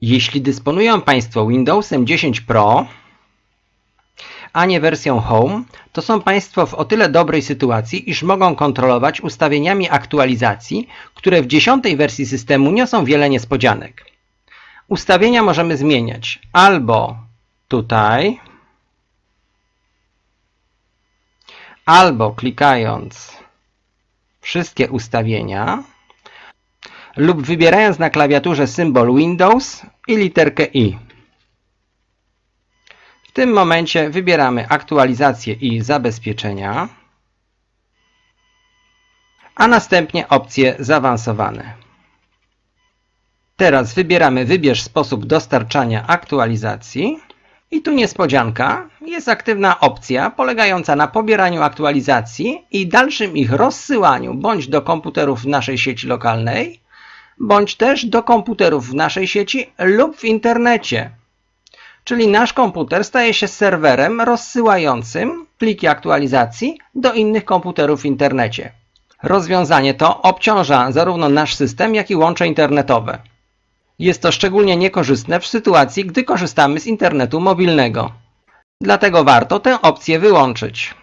Jeśli dysponują Państwo Windowsem 10 Pro, a nie wersją Home, to są Państwo w o tyle dobrej sytuacji, iż mogą kontrolować ustawieniami aktualizacji, które w 10 wersji systemu niosą wiele niespodzianek. Ustawienia możemy zmieniać albo tutaj, albo klikając wszystkie ustawienia, lub wybierając na klawiaturze symbol Windows i literkę I. W tym momencie wybieramy aktualizację i zabezpieczenia, a następnie opcje zaawansowane. Teraz wybieramy wybierz sposób dostarczania aktualizacji i tu niespodzianka, jest aktywna opcja polegająca na pobieraniu aktualizacji i dalszym ich rozsyłaniu bądź do komputerów w naszej sieci lokalnej, bądź też do komputerów w naszej sieci lub w internecie. Czyli nasz komputer staje się serwerem rozsyłającym pliki aktualizacji do innych komputerów w internecie. Rozwiązanie to obciąża zarówno nasz system, jak i łącze internetowe. Jest to szczególnie niekorzystne w sytuacji, gdy korzystamy z internetu mobilnego. Dlatego warto tę opcję wyłączyć.